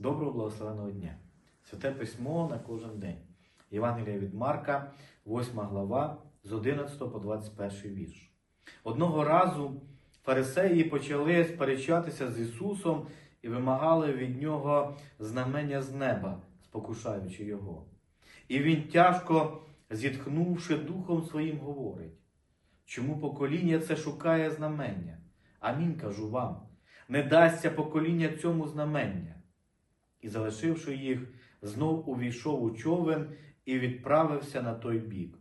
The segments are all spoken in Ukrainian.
Доброго благословеного дня! Святе письмо на кожен день. Євангелія від Марка, 8 глава, з 11 по 21 вірш. Одного разу фарисеї почали сперечатися з Ісусом і вимагали від Нього знамення з неба, спокушаючи Його. І Він, тяжко зітхнувши духом своїм, говорить: чому покоління це шукає знамення? Амінь кажу вам, не дасться покоління цьому знамення. І, залишивши їх, знов увійшов у човен і відправився на той бік.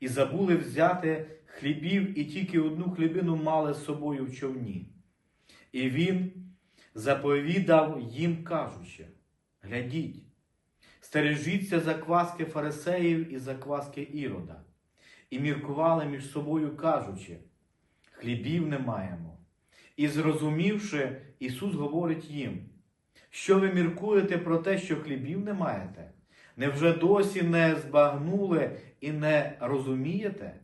І забули взяти хлібів, і тільки одну хлібину мали з собою в човні. І він заповідав їм, кажучи: глядіть, стережіться закваски фарисеїв і закваски Ірода. І міркували між собою, кажучи: хлібів не маємо. І зрозумівши, Ісус говорить їм, що ви міркуєте про те, що хлібів не маєте? Невже досі не збагнули і не розумієте?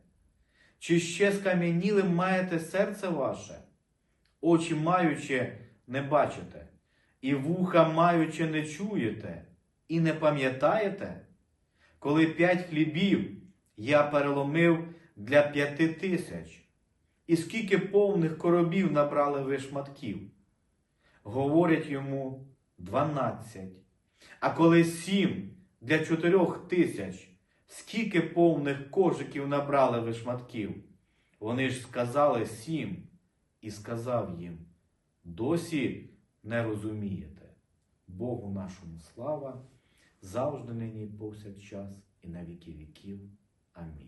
Чи ще скам'янілим маєте серце ваше? Очі маючи, не бачите, і вуха маючи, не чуєте, і не пам'ятаєте? Коли п'ять хлібів я переломив для п'яти тисяч, і скільки повних коробів набрали ви шматків? Говорять йому дванадцять. А коли сім для чотирьох тисяч, скільки повних кошиків набрали ви шматків? Вони ж сказали сім, і сказав їм: досі не розумієте. Богу нашому слава, завжди нині повсякчас, і на віки віків. Амінь.